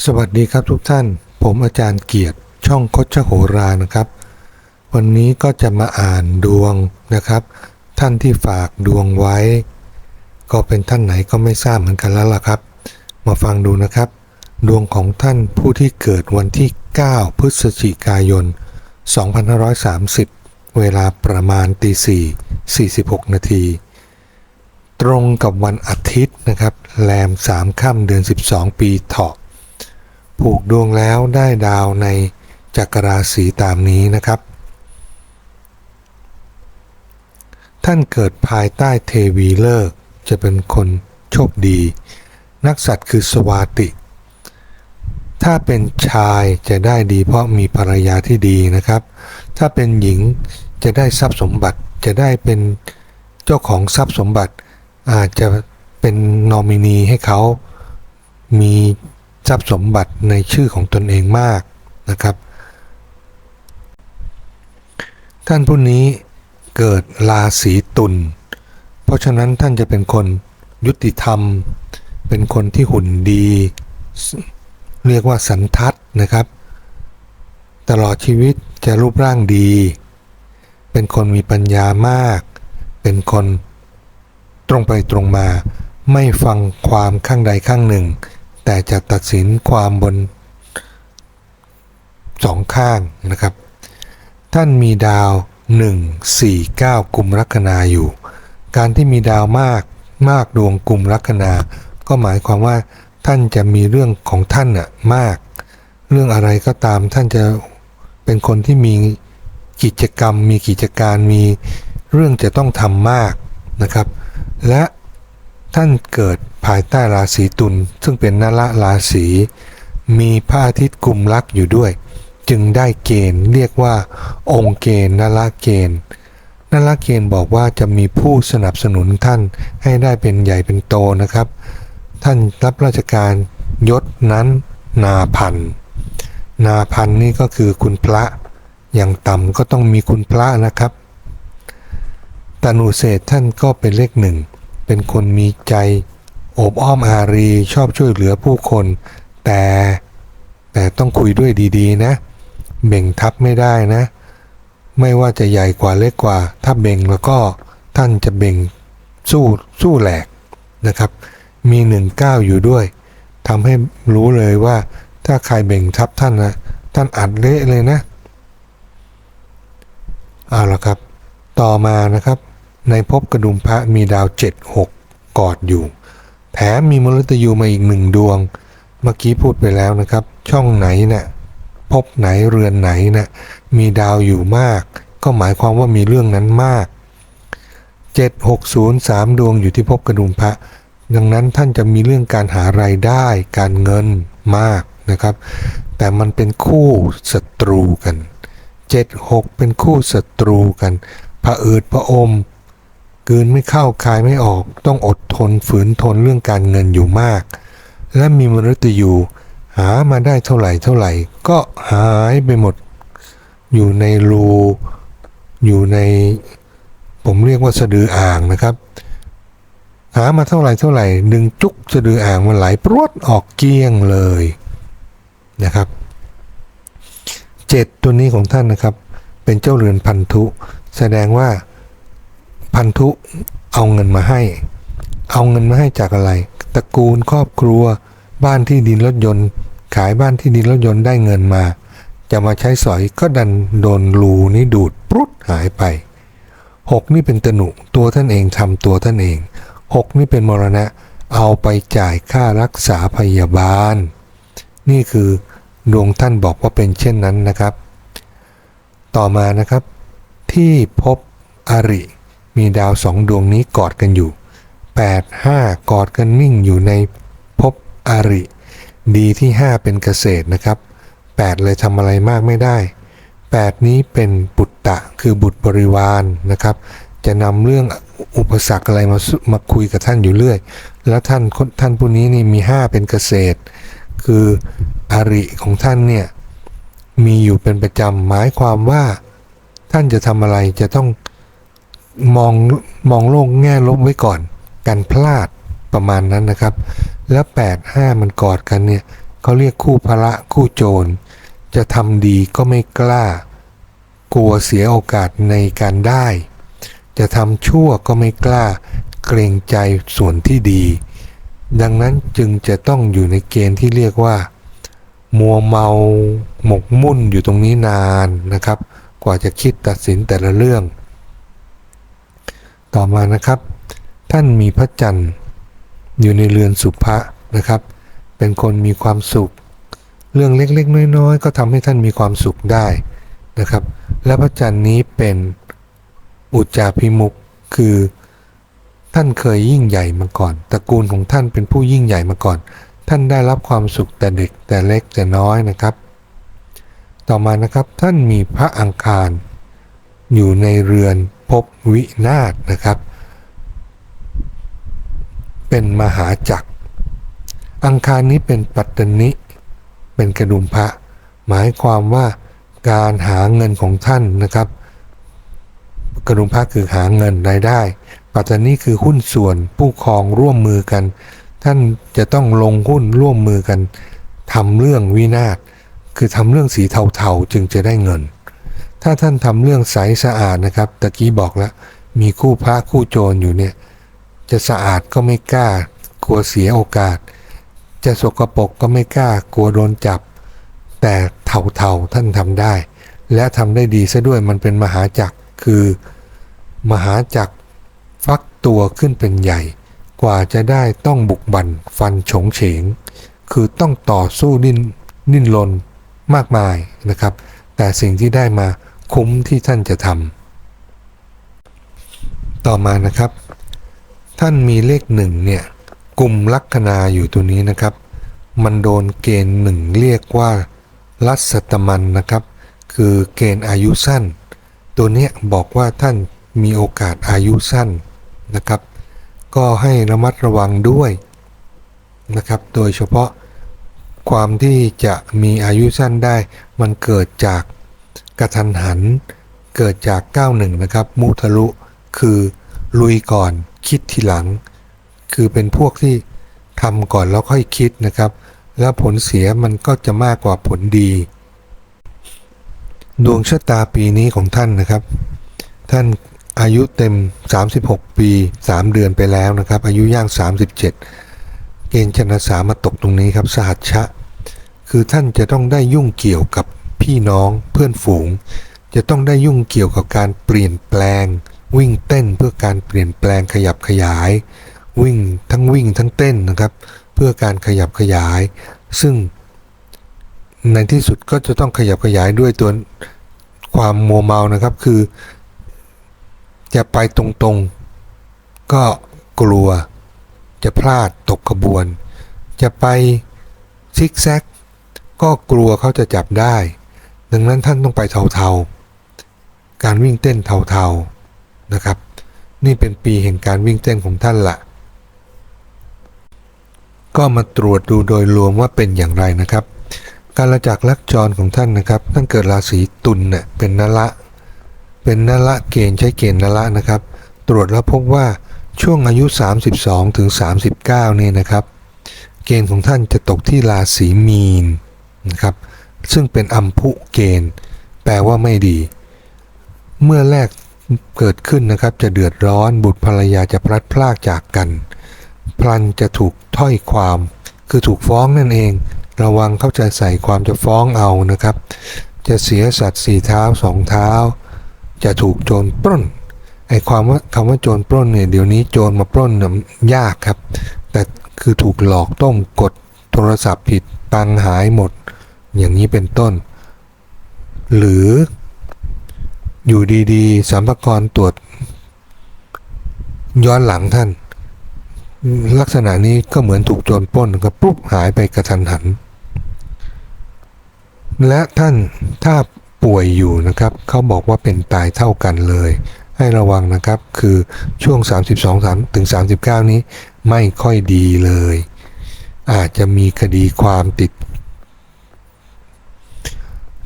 สวัสดีครับทุกท่าน ผมอาจารย์เกียรติ ช่องคดชโหรานะครับ วันนี้ก็จะมาอ่านดวงนะครับ ท่านที่ฝากดวงไว้ ก็เป็นท่านไหนก็ไม่ทราบเหมือนกันแล้วล่ะครับ มาฟังดูนะครับ ดวงของท่านผู้ที่เกิดวันที่ 9 พฤศจิกายน 2530 เวลาประมาณตี4 46 นาทีตรงกับวันอาทิตย์นะครับ แรม3ค่ำเดือน 12 ปีเถาะ ผูกดวงแล้วได้ดาวในจักรราศีตามนี้นะครับ ท่านเกิดภายใต้เทวีเลิกจะเป็นคนโชคดี นักสัตว์คือสวาติ ถ้าเป็นชายจะได้ดีเพราะมีภรรยาที่ดีนะครับ ถ้าเป็นหญิงจะได้ทรัพย์สมบัติจะได้เป็นเจ้าของทรัพย์สมบัติอาจจะเป็นนอมินีให้เขามี ทรัพย์สมบัติในชื่อของตนเองมากนะครับ ท่านผู้นี้เกิดราศีตุล เพราะฉะนั้นท่านจะเป็นคนยุติธรรม เป็นคนที่หุ่นดี เรียกว่าสันทัดนะครับ ตลอดชีวิตจะรูปร่างดี เป็นคนมีปัญญามาก เป็นคนตรงไปตรงมา ไม่ฟังความข้างใดข้างหนึ่ง แต่จะตัดสินความบนสองข้างนะครับ ท่านมีดาว 1 4 9กลุ่มลัคนาอยู่ การที่มีดาวมากมากดวงกลุ่มลัคนา ก็หมายความว่าท่านจะมีเรื่องของท่านน่ะมาก เรื่องอะไรก็ตามท่านจะเป็นคนที่มีกิจกรรม มีกิจการมีเรื่องจะต้องทำมากนะครับ และท่านเกิด ภายใต้ราศีตุลซึ่งเป็นนละราศีมีพระอาทิตย์กุมลักอยู่ด้วย จึงได้เกณฑ์เรียกว่า องค์เกณฑ์นละเกณฑ์นละเกณฑ์บอกว่าจะมีผู้สนับสนุนท่านให้ได้เป็นใหญ่เป็นโตนะครับ ท่านรับราชการยศนั้นนาพันนาพันนี่ก็คือคุณพระอย่างต่ำก็ต้องมีคุณพระนะครับตานุเศษท่านก็เป็นเลขหนึ่งเป็นคนมีใจ โอบอ้อมอารีชอบช่วยเหลือผู้คน แต่แต่ต้องคุยด้วยดีๆ นะเบ่งทับไม่ได้นะ ไม่ว่าจะใหญ่กว่าเล็กกว่า ถ้าเบ่งแล้วก็ท่านจะเบ่งสู้สู้แหลกนะครับ มีหนึ่งก้าวอยู่ด้วยทำให้รู้เลยว่า ถ้าใครเบ่งทับท่านนะท่านอัดเละเลยนะเอาละครับ ต่อมานะครับ ในภพกระดุมพระมีดาวเจ็ดหกกอดอยู่ แถมมีมฤตยูมาอีกหนึ่งดวง เมื่อกี้พูดไปแล้วนะครับ ช่องไหนเนะี่ยภพไหนเรือนไหนนะ่ะมีดาวอยู่มาก ก็หมายความว่ามีเรื่องนั้นมาก 760 3 ดวงอยู่ที่ภพกระดุมพระ ดังนั้นท่านจะมีเรื่องการหารายได้ การเงินมากนะครับ แต่มันเป็นคู่ศัตรูกัน 76 เป็นคู่ศัตรูกันผะอืดผะอม กืนไม่เข้าคายไม่ออกต้องอดทนฝืนทนเรื่องการเงินอยู่มาก และมีมนุษย์อยู่ หามาได้เท่าไหร่เท่าไหร่ ก็หายไปหมด อยู่ในรูอยู่ใน ผมเรียกว่าสะดืออ่างนะครับ หามาเท่าไหร่เท่าไหร่ดึงจุกสะดืออ่างมันไหลปรวดออกเกี้ยงเลยนะครับเจ็ดตัวนี้ของท่านนะครับ เป็นเจ้าเรือนพันธุ แสดงว่า พันธุเอาเงินมาให้ เอาเงินมาให้จากอะไร ตระกูลครอบครัว บ้านที่ดินรถยนต์ ขายบ้านที่ดินรถยนต์ได้เงินมา จะมาใช้สอยก็ดันโดนรูนี้ดูดปรุดหายไปหกนี่เป็นตนุตัวท่านเองทำตัวท่านเองหกนี่เป็นมรณะ เอาไปจ่ายค่ารักษาพยาบาล นี่คือดวงท่านบอกว่าเป็นเช่นนั้นนะครับ ต่อมานะครับ ที่พบอริ มีดาวสองดวงนี้กอดกันอยู่ 8 5 กอดกันนิ่งอยู่ในภพอริ ดีที่ 5 เป็นเกษตรนะครับ 8 เลยทำอะไรมากไม่ได้ 8 นี้เป็นบุตตะคือบุตรบริวารนนะครับ จะนำเรื่องอุปสรรคอะไรมามาคุยกับท่านอยู่เรื่อย แล้วท่านท่านผู้นี้นี่มี 5 เป็นเกษตร คืออริของท่านเนี่ยมีอยู่เป็นประจำหมายความว่า ท่านจะทำอะไรจะต้อง มองมองโลกแง่ลบไว้ก่อนกันพลาดประมาณนั้นนะครับ แล้ว8 5มันกอดกันเนี่ยเขาเรียกคู่พระคู่โจร จะทำดีก็ไม่กล้า กลัวเสียโอกาสในการได้ จะทำชั่วก็ไม่กล้า เกรงใจส่วนที่ดี ดังนั้นจึงจะต้องอยู่ในเกณฑ์ที่เรียกว่า มัวเมาหมกมุ่นอยู่ตรงนี้นานนะครับ กว่าจะคิดตัดสินแต่ละเรื่อง ต่อมานะครับ ท่านมีพระจันทร์อยู่ในเรือนสุภะนะครับ เป็นคนมีความสุข เรื่องเล็กๆ น้อยๆ ก็ทำให้ท่านมีความสุขได้นะครับ และพระจันทร์นี้เป็นอุจจาพิมุขคือท่านเคยยิ่งใหญ่มาก่อนตระกูลของท่านเป็นผู้ยิ่งใหญ่มาก่อน ท่านได้รับความสุขแต่เด็กแต่เล็กแต่น้อยนะครับ ต่อมานะครับท่านมีพระอังคาร อยู่ในเรือน ภพวินาศนะครับ เป็นมหาจักร อังคารนี้เป็นปัตตนิ เป็นกระดุมพระ หมายความว่าการหาเงินของท่านนะครับ กระดุมพระคือหาเงินรายได้ ปัตตนิคือหุ้นส่วนผู้ครองร่วมมือกัน ท่านจะต้องลงหุ้นร่วมมือกันทำเรื่องวินาศคือทำเรื่องสีเทาๆจึงจะได้เงิน ถ้าท่านทำเรื่องใสสะอาดนะครับตะกี้บอกแล้วมีคู่พระคู่โจรอยู่เนี่ยจะสะอาดก็ไม่กล้ากลัวเสียโอกาส จะสกรปรกก็ไม่กล้ากลัวโดนจับ แต่เทาๆท่านทำได้ และทำได้ดีซะด้วยมันเป็นมหาจักรคือ มหาจักรฟักตัวขึ้นเป็นใหญ่ กว่าจะได้ต้องบุกบั่นฟันฉงเฉง คือต้องต่อสู้ดิ้นดิ้นรนมากมายนะครับ แต่สิ่งที่ได้มา คุ้มที่ท่านจะทำต่อมานะครับ ท่านมีเลขหนึ่งเนี่ยกลุ่มลัคนาอยู่ตัวนี้นะครับ มันโดนเกณฑ์หนึ่งเรียกว่าลัสตมันนะครับ คือเกณฑ์อายุสั้น ตัวเนี้ยบอกว่าท่านมีโอกาสอายุสั้นนะครับ ก็ให้ระมัดระวังด้วยนะครับ โดยเฉพาะความที่จะมีอายุสั้นได้มันเกิดจาก กระทันหัน เกิดจาก 91 นะครับ มุทะลุ คือลุยก่อนคิดทีหลัง คือเป็นพวกที่ทำก่อนแล้วค่อยคิดนะครับ แล้วผลเสียมันก็จะมากกว่าผลดี ดวงชะตาปีนี้ของท่านนะครับ ท่านอายุเต็ม 36 ปี 3 เดือนไปแล้วนะครับ อายุย่าง 37 เกณฑ์ชนะสามาตกตรงนี้ครับ สหัชชะ คือท่านจะต้องได้ยุ่งเกี่ยวกับ พี่น้องเพื่อนฝูง จะต้องได้ยุ่งเกี่ยวกับการเปลี่ยนแปลง วิ่งเต้นเพื่อการเปลี่ยนแปลงขยับขยาย วิ่งทั้งวิ่งทั้งเต้นนะครับ เพื่อการขยับขยาย ซึ่ง ในที่สุดก็จะต้องขยับขยายด้วยตัวความมัวเมานะครับคือ จะไปตรงๆ ก็กลัว จะพลาดตกขบวน จะไปซิกแซกก็กลัวเขาจะจับได้ ดังนั้นท่านต้องไปเทาๆ การวิ่งเต้นเทาๆนะครับ นี่เป็นปีแห่งการวิ่งเต้นของท่านละก็มาตรวจดูโดยรวมว่าเป็นอย่างไรนะครับการละจากลักจรของท่านนะครับท่านเกิดราศีตุลเนี่ยเป็นนละ เป็นนละเกณฑ์ใช้เกณฑ์นละนะครับ ตรวจแล้วพบว่าช่วงอายุ 32ถึง39เนี่ยนะครับ เกณฑ์ของท่านจะตกที่ราศีมีนนะครับ ซึ่งเป็นอัมพุเกณฑ์ แปลว่าไม่ดี เมื่อแรกเกิดขึ้นนะครับจะเดือดร้อนบุตรภรรยาจะพลัดพรากจากกัน พลันจะถูกถ้อยความ คือถูกฟ้องนั่นเอง ระวังเข้าใจใส่ความจะฟ้องเอานะครับ จะเสียสัตว์สี่เท้าสองเท้า จะถูกโจรปล้นไอ้ความว่าคำว่าโจรปล้นเนี่ยเดี๋ยวนี้โจรมาปล้นยากครับ แต่คือถูกหลอกต้มกดโทรศัพท์ผิดตังหายหมด อย่างนี้เป็นต้น หรืออยู่ดีๆสัมภากรตรวจ ย้อนหลังท่าน ลักษณะนี้ก็เหมือนถูกโจรปล้นนะครับปุ๊บหายไปกระทันหัน และท่านถ้าป่วยอยู่นะครับเขาบอกว่าเป็นตายเท่ากันเลย ให้ระวังนะครับคือช่วง 32 3ถึง 39 นี้ไม่ค่อยดีเลย อาจจะมีคดีความติด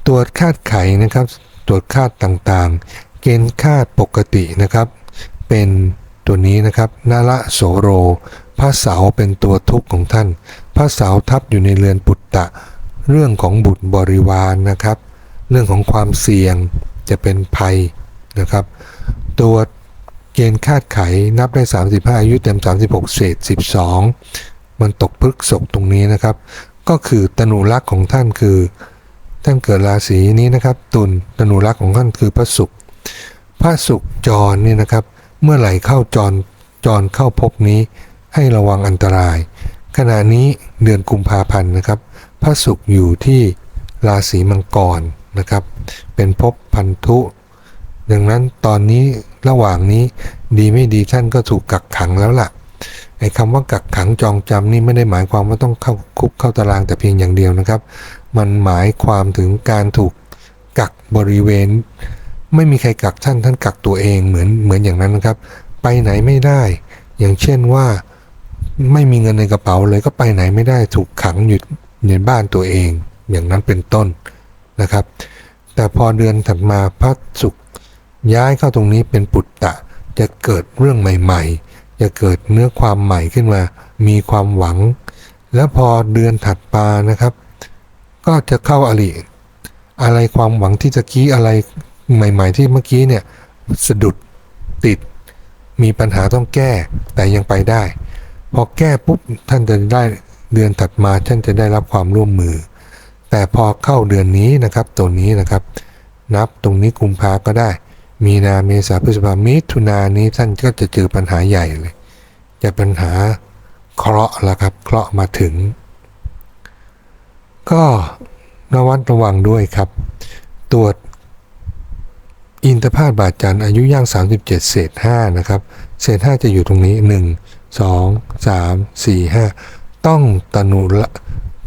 ตรวจคาดไขนะครับ ตรวจคาดต่างๆ เกณฑ์คาดปกตินะครับ เป็นตัวนี้นะครับนาละโสโร พระเสาเป็นตัวทุกข์ของท่าน พระเสาทับอยู่ในเรือนปุตตะ เรื่องของบุตรบริวารนะครับ เรื่องของความเสี่ยงจะเป็นภัยนะครับ ตัวเกณฑ์คาดไขนับได้ 35 อายุเต็ม 36 เศษ 12 มันตกพฤกษกตรงนี้นะครับ ก็คือตนุรักษ์ของท่านคือ ท่านเกิดราศีนี้นะครับตุลตนุรักษ์ของท่านคือพระศุกร์พระศุกร์จรนี่นะครับ เมื่อไหร่เข้าจรจรเข้าภพนี้ ให้ระวังอันตราย ขณะนี้เดือนกุมภาพันธ์นะครับ พระศุกร์อยู่ที่ราศีมังกรนะครับ เป็นภพพันธุ ดังนั้นตอนนี้ระหว่างนี้ดีไม่ดีท่านก็ถูกกักขังแล้วล่ะไอ้คำว่ากักขังจองจำนี่ไม่ได้หมายความว่าต้องเข้าคุกเข้าตารางแต่เพียงอย่างเดียวนะครับ มันหมายความถึงการถูกกักบริเวณ ไม่มีใครกักท่านท่านกักตัวเองเหมือนเหมือนอย่างนั้นนะครับ ไปไหนไม่ได้ อย่างเช่นว่าไม่มีเงินในกระเป๋าเลยก็ไปไหนไม่ได้ถูกขังอยู่ในบ้านตัวเอง อย่างนั้นเป็นต้นนะครับ แต่พอเดือนถัดมาพระศุกร์ย้ายเข้าตรงนี้เป็นปุตตะ จะเกิดเรื่องใหม่ๆ จะเกิดเนื้อความใหม่ขึ้นมา มีความหวัง แล้วพอเดือนถัดมานะครับ ก็จะเข้าอริอะไรความหวังที่ตะกี้อะไรใหม่ ๆ ที่เมื่อกี้เนี่ยสะดุดติด มีปัญหาต้องแก้แต่ยังไปได้ พอแก้ปุ๊บท่านจะได้เดือนถัดมาท่านจะได้รับความร่วมมือ แต่พอเข้าเดือนนี้นะครับตัวนี้นะครับ นับตรงนี้กุมภาก็ได้ มีนาเมษาพฤษภามิถุนานนี้ท่านก็จะเจอปัญหาใหญ่เลย จะปัญหาเคราะห์ละครับเคราะห์มาถึง ก็ระวัดระวังด้วยครับ ตรวจอินทพาตบาดจันอายุย่าง 37 เศษ 5 นะครับ เศษ 5 จะอยู่ตรงนี้ 1 2 3 4 5 ต้องตนุ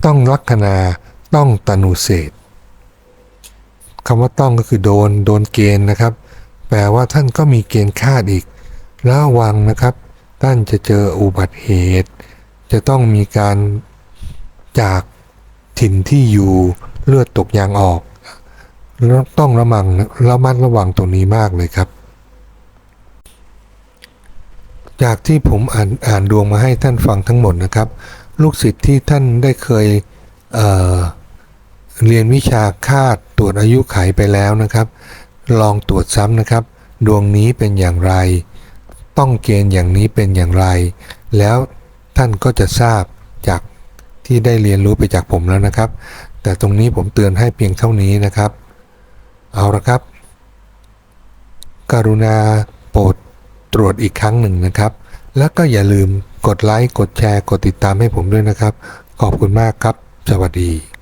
ต้องลัคนาต้องตนุเศษคำว่าต้องก็คือโดนโดนเกณฑ์นะครับ แปลว่าท่านก็มีเกณฑ์คาดอีกระวังนะครับ ท่านจะเจออุบัติเหตุ จะต้องมีการจาก ถิ่นที่อยู่เลือดตกยางออกต้องระมังระมัดระวังตรงนี้มากเลยครับ จากที่ผมอ่านอ่านดวงมาให้ท่านฟังทั้งหมดนะครับ ลูกศิษย์ที่ท่านได้เคยเเรียนวิชาคาดตรวจอายุไขไปแล้วนะครับ ลองตรวจซ้ำนะครับ ดวงนี้เป็นอย่างไร ต้องเกณฑ์อย่างนี้เป็นอย่างไร แล้วท่านก็จะทราบจาก ที่ได้เรียนรู้ไปจากผมแล้วนะครับ แต่ตรงนี้ผมเตือนให้เพียงเท่านี้นะครับ เอาละครับ กรุณาโปรดตรวจอีกครั้งหนึ่งนะครับ แล้วก็อย่าลืมกดไลค์ กดแชร์ กดติดตามให้ผมด้วยนะครับ ขอบคุณมากครับ สวัสดี